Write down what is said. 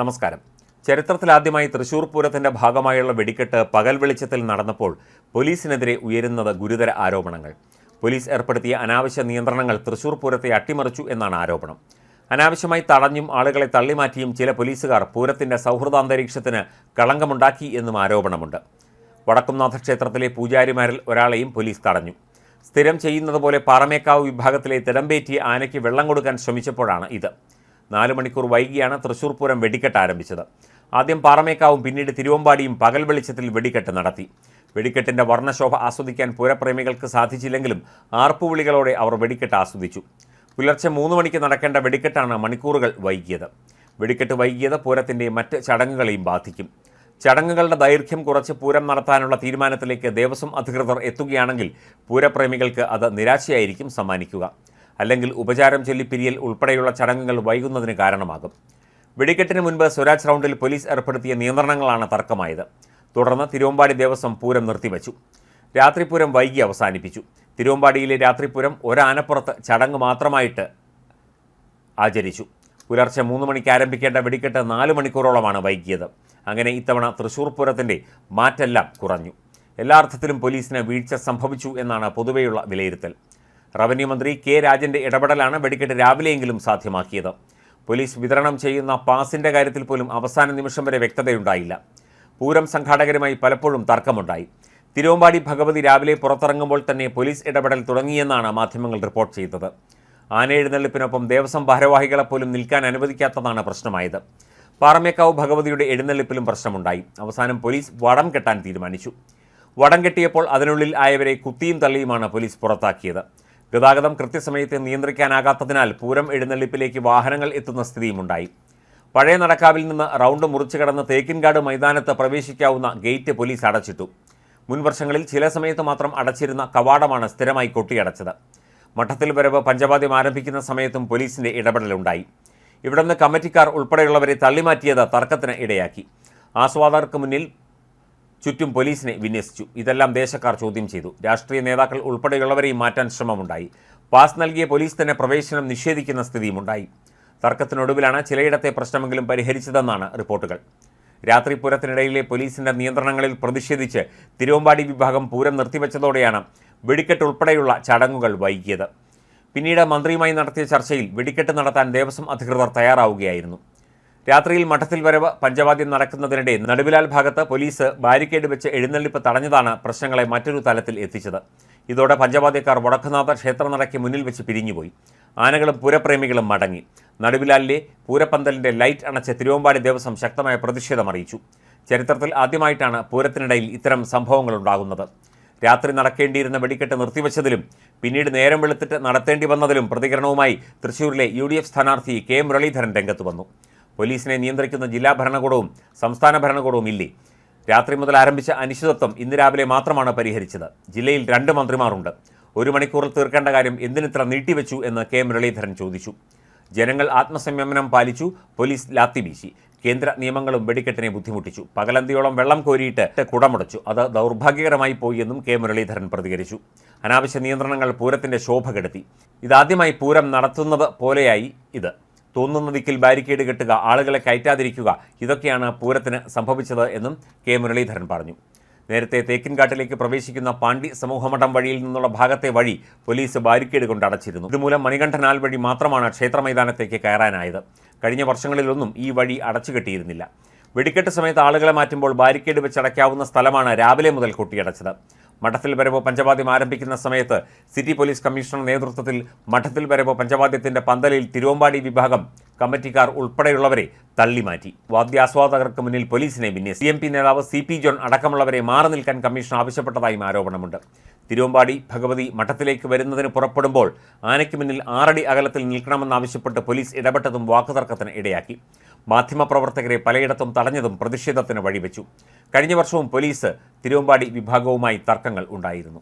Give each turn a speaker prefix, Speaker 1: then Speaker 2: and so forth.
Speaker 1: നമസ്കാരം. ചരിത്രത്തിലാദ്യമായി തൃശൂർ പൂരത്തിന്റെ ഭാഗമായുള്ള വെടിക്കെട്ട് പകൽ വെളിച്ചത്തിൽ നടന്നപ്പോൾ പോലീസിനെതിരെ ഉയരുന്നത് ഗുരുതര ആരോപണങ്ങൾ. പോലീസ് ഏർപ്പെടുത്തിയ അനാവശ്യ നിയന്ത്രണങ്ങൾ തൃശൂർ പൂരത്തെ അട്ടിമറിച്ചു എന്നാണ് ആരോപണം. അനാവശ്യമായി തടഞ്ഞും ആളുകളെ തള്ളിമാറ്റിയും ചില പോലീസുകാർ പൂരത്തിന്റെ സൗഹൃദാന്തരീക്ഷത്തിന് കളങ്കമുണ്ടാക്കി എന്നും ആരോപണമുണ്ട്. വടക്കുംനാഥ ക്ഷേത്രത്തിലെ പൂജാരിമാരിൽ ഒരാളെയും പോലീസ് തടഞ്ഞു. സ്ഥിരം ചെയ്യുന്നതുപോലെ പാറമേക്കാവ് വിഭാഗത്തിലെ തിടമ്പേറ്റി ആനയ്ക്ക് വെള്ളം കൊടുക്കാൻ ശ്രമിച്ചപ്പോഴാണ് ഇത്. നാല് മണിക്കൂർ വൈകിയാണ് തൃശൂർ പൂരം വെടിക്കെട്ട് ആരംഭിച്ചത്. ആദ്യം പാറമേക്കാവും പിന്നീട് തിരുവമ്പാടിയും പകൽ വെളിച്ചത്തിൽ വെടിക്കെട്ട് നടത്തി. വെടിക്കെട്ടിന്റെ വർണശോഭ ആസ്വദിക്കാൻ പൂരപ്രേമികൾക്ക് സാധിച്ചില്ലെങ്കിലും ആർപ്പുവിളികളോടെ അവർ വെടിക്കെട്ട് ആസ്വദിച്ചു. പുലർച്ചെ മൂന്ന് മണിക്ക് നടക്കേണ്ട വെടിക്കെട്ടാണ് മണിക്കൂറുകൾ വൈകിയത്. വെടിക്കെട്ട് വൈകിയത് പൂരത്തിന്റെ മറ്റ് ചടങ്ങുകളെയും ബാധിക്കും. ചടങ്ങുകളുടെ ദൈർഘ്യം കുറച്ച് പൂരം നടത്താനുള്ള തീരുമാനത്തിലേക്ക് ദേവസ്വം അധികൃതർ എത്തുകയാണെങ്കിൽ പൂരപ്രേമികൾക്ക് അത് നിരാശയായിരിക്കും സമ്മാനിക്കുക. അല്ലെങ്കിൽ ഉപചാരം ചൊല്ലി പിരിയൽ ഉൾപ്പെടെയുള്ള ചടങ്ങുകൾ വൈകുന്നതിന് കാരണമാകും. വെടിക്കെട്ടിന് മുൻപ് സ്വരാജ് റൗണ്ടിൽ പോലീസ് ഏർപ്പെടുത്തിയ നിയന്ത്രണങ്ങളാണ് തർക്കമായത്. തുടർന്ന് തിരുവമ്പാടി ദേവസ്വം പൂരം നിർത്തിവച്ചു. രാത്രിപൂരം വൈകി അവസാനിപ്പിച്ചു. തിരുവമ്പാടിയിലെ രാത്രിപൂരം ഒരാനപ്പുറത്ത് ചടങ്ങ് മാത്രമായിട്ട് ആചരിച്ചു. പുലർച്ചെ മൂന്ന് മണിക്ക് ആരംഭിക്കേണ്ട വെടിക്കെട്ട് നാല് മണിക്കൂറോളമാണ് വൈകിയത്. അങ്ങനെ ഇത്തവണ തൃശൂർ പൂരത്തിന്റെ മാറ്റെല്ലാം കുറഞ്ഞു. എല്ലാ അർത്ഥത്തിലും പോലീസിന് വീഴ്ച സംഭവിച്ചു എന്നാണ് പൊതുവെയുള്ള വിലയിരുത്തൽ. റവന്യൂ മന്ത്രി കെ രാജന്റെ ഇടപെടലാണ് വെടിക്കെട്ട് രാവിലെയെങ്കിലും സാധ്യമാക്കിയത്. പോലീസ് വിതരണം ചെയ്യുന്ന പാസിന്റെ കാര്യത്തിൽ പോലും അവസാന നിമിഷം വരെ വ്യക്തതയുണ്ടായില്ല. പൂരം സംഘാടകരുമായി പലപ്പോഴും തർക്കമുണ്ടായി. തിരുവമ്പാടി ഭഗവതി രാവിലെ പുറത്തിറങ്ങുമ്പോൾ തന്നെ പോലീസ് ഇടപെടൽ തുടങ്ങിയെന്നാണ് മാധ്യമങ്ങൾ റിപ്പോർട്ട് ചെയ്തത്. ആനയെഴുന്നള്ളിപ്പിനൊപ്പം ദേവസ്വം ഭാരവാഹികളെപ്പോലും നിൽക്കാൻ അനുവദിക്കാത്തതാണ് പ്രശ്നമായത്. പാറമേക്കാവ് ഭഗവതിയുടെ എഴുന്നള്ളിപ്പിലും പ്രശ്നമുണ്ടായി. അവസാനം പോലീസ് വടം കെട്ടാൻ തീരുമാനിച്ചു. വടം കെട്ടിയപ്പോൾ അതിനുള്ളിൽ ആയവരെ കുത്തിയും തള്ളിയുമാണ് പോലീസ് പുറത്താക്കിയത്. ഗതാഗതം കൃത്യസമയത്ത് നിയന്ത്രിക്കാനാകാത്തതിനാൽ പൂരം എഴുന്നള്ളിപ്പിലേക്ക് വാഹനങ്ങൾ എത്തുന്ന സ്ഥിതിയുമുണ്ടായി. പഴയ നടക്കാവിൽ നിന്ന് റൗണ്ട് മുറിച്ചു കടന്ന് തേക്കിൻകാട് മൈതാനത്ത് പ്രവേശിക്കാവുന്ന ഗേറ്റ് പോലീസ് അടച്ചിട്ടു. മുൻ വർഷങ്ങളിൽ ചില സമയത്ത് മാത്രം അടച്ചിരുന്ന കവാടമാണ് സ്ഥിരമായി കൊട്ടിയടച്ചത്. മഠത്തിൽ വരവ് പഞ്ചവാദ്യം ആരംഭിക്കുന്ന സമയത്തും പോലീസിന്റെ ഇടപെടലുണ്ടായി. ഇവിടുന്ന് കമ്മിറ്റിക്കാർ ഉൾപ്പെടെയുള്ളവരെ തള്ളിമാറ്റിയത് തർക്കത്തിന് ഇടയാക്കി. ആസ്വാദകർക്ക് മുന്നിൽ ചുറ്റും പോലീസിനെ വിന്യസിച്ചു. ഇതെല്ലാം ദേശക്കാർ ചോദ്യം ചെയ്തു. രാഷ്ട്രീയ നേതാക്കൾ ഉൾപ്പെടെയുള്ളവരെയും മാറ്റാൻ ശ്രമമുണ്ടായി. പാസ് നൽകിയ പോലീസ് തന്നെ പ്രവേശനം നിഷേധിക്കുന്ന സ്ഥിതിയുമുണ്ടായി. തർക്കത്തിനൊടുവിലാണ് ചിലയിടത്തെ പ്രശ്നമെങ്കിലും പരിഹരിച്ചതെന്നാണ് റിപ്പോർട്ടുകൾ. രാത്രി പൂരത്തിനിടയിലെ പോലീസിന്റെ നിയന്ത്രണങ്ങളിൽ പ്രതിഷേധിച്ച് തിരുവമ്പാടി വിഭാഗം പൂരം നിർത്തിവെച്ചതോടെയാണ് വെടിക്കെട്ട് ഉൾപ്പെടെയുള്ള ചടങ്ങുകൾ വൈകിയത്. പിന്നീട് മന്ത്രിയുമായി നടത്തിയ ചർച്ചയിൽ വെടിക്കെട്ട് നടത്താൻ ദേവസ്വം അധികൃതർ തയ്യാറാവുകയായിരുന്നു. രാത്രിയിൽ മഠത്തിൽ വരവ് പഞ്ചവാദ്യം നടക്കുന്നതിനിടെ നടുവിലാൽ ഭാഗത്ത് പോലീസ് ബാരിക്കേഡ് വെച്ച് എഴുന്നള്ളിപ്പ് തടഞ്ഞതാണ് പ്രശ്നങ്ങളെ മറ്റൊരു തലത്തിൽ എത്തിച്ചത്. ഇതോടെ പഞ്ചവാദ്യക്കാർ വടക്കുനാഥ ക്ഷേത്രനടയ്ക്ക് മുന്നിൽ വെച്ച് പിരിഞ്ഞുപോയി. ആനകളും പൂരപ്രേമികളും മടങ്ങി. നടുവിലാലിലെ പൂരപ്പന്തലിന്റെ ലൈറ്റ് അണച്ച് തിരുവമ്പാടി ദേവസ്വം ശക്തമായ പ്രതിഷേധം അറിയിച്ചു. ചരിത്രത്തിൽ ആദ്യമായിട്ടാണ് പൂരത്തിനിടയിൽ ഇത്തരം സംഭവങ്ങൾ ഉണ്ടാകുന്നത്. രാത്രി നടക്കേണ്ടിയിരുന്ന വെടിക്കെട്ട് നിർത്തിവെച്ചതിലും പിന്നീട് നേരം വെളുത്തിട്ട് നടത്തേണ്ടി വന്നതിലും പ്രതികരണവുമായി തൃശൂരിലെ യു ഡി എഫ് സ്ഥാനാർത്ഥി കെ മുരളീധരൻ രംഗത്ത് വന്നു. പോലീസിനെ നിയന്ത്രിക്കുന്ന ജില്ലാ ഭരണകൂടവും സംസ്ഥാന ഭരണകൂടവും ഇല്ലേ? രാത്രി മുതൽ ആരംഭിച്ച അനിശ്ചിതത്വം ഇന്ന് രാവിലെ മാത്രമാണ് പരിഹരിച്ചത്. ജില്ലയിൽ രണ്ട് മന്ത്രിമാരുണ്ട്. ഒരു മണിക്കൂറിൽ തീർക്കേണ്ട കാര്യം എന്തിനിത്ര നീട്ടിവെച്ചു എന്ന് കെ മുരളീധരൻ ചോദിച്ചു. ജനങ്ങൾ ആത്മസംയമനം പാലിച്ചു പോലീസ് ലാത്തി വീശി. കേന്ദ്ര നിയമങ്ങളും വെടിക്കെട്ടിനെ ബുദ്ധിമുട്ടിച്ചു. പകലന്തിയോളം വെള്ളം കോരിയിട്ട് കുടമുടച്ചു. അത് ദൗർഭാഗ്യകരമായി പോയി എന്നും കെ മുരളീധരൻ പ്രതികരിച്ചു. അനാവശ്യ നിയന്ത്രണങ്ങൾ പൂരത്തിന്റെ ശോഭ കെടുത്തി. ഇതാദ്യമായി പൂരം നടത്തുന്നത് പോലെയായി ഇത്. തോന്നുന്ന ദിക്കിൽ ബാരിക്കേഡ് കെട്ടുക ആളുകളെ കയറ്റാതിരിക്കുക ഇതൊക്കെയാണ് പൂരത്തിന് സംഭവിച്ചത് എന്നും കെ. മുരളീധരൻ പറഞ്ഞു. നേരത്തെ തേക്കിൻകാട്ടിലേക്ക് പ്രവേശിക്കുന്ന പാണ്ഡി സമൂഹമഠം വഴിയിൽ നിന്നുള്ള ഭാഗത്തെ വഴി പോലീസ് ബാരിക്കേഡ് കൊണ്ട് അടച്ചിരുന്നു. ഇതുമൂലം മണികണ്ഠനാൽ വഴി മാത്രമാണ് ക്ഷേത്ര മൈതാനത്തേക്ക് കയറാനായത്. കഴിഞ്ഞ വർഷങ്ങളിലൊന്നും ഈ വഴി അടച്ചുകെട്ടിയിരുന്നില്ല വെടിക്കെട്ട് സമയത്ത് ആളുകളെ മാറ്റുമ്പോൾ ബാരിക്കേഡ് വെച്ചടയ്ക്കാവുന്ന സ്ഥലമാണ് രാവിലെ മുതൽ കൊട്ടിയടച്ചത്. മഠത്തിൽ വരവോ പഞ്ചവാദ്യം ആരംഭിക്കുന്ന സമയത്ത് സിറ്റി പോലീസ് കമ്മീഷണർ നേതൃത്വത്തിൽ മഠത്തിൽ വരവോ പഞ്ചവാദ്യത്തിന്റെ പന്തലിൽ തിരുവമ്പാടി വിഭാഗം കമ്മിറ്റിക്കാർ ഉൾപ്പെടെയുള്ളവരെ തള്ളിമാറ്റി. വാദ്യാസ്വാദകർക്ക് മുന്നിൽ പോലീസിനെ വിന്യസി സി എം പി നേതാവ് സി പി ജോൺ അടക്കമുള്ളവരെ മാറി നിൽക്കാൻ കമ്മീഷൻ ആവശ്യപ്പെട്ടതായും ആരോപണമുണ്ട്. തിരുവമ്പാടി ഭഗവതി മഠത്തിലേക്ക് വരുന്നതിന് പുറപ്പെടുമ്പോൾ ആനയ്ക്ക് മുന്നിൽ ആറടി അകലത്തിൽ നിൽക്കണമെന്നാവശ്യപ്പെട്ട് പോലീസ് ഇടപെട്ടതും വാക്കുതർക്കത്തിന് ഇടയാക്കി. മാധ്യമപ്രവർത്തകരെ പലയിടത്തും തടഞ്ഞതും പ്രതിഷേധത്തിന് വഴിവെച്ചു. കഴിഞ്ഞ വർഷവും പോലീസ് തിരുവമ്പാടി വിഭാഗവുമായി തർക്കങ്ങൾ ഉണ്ടായിരുന്നു.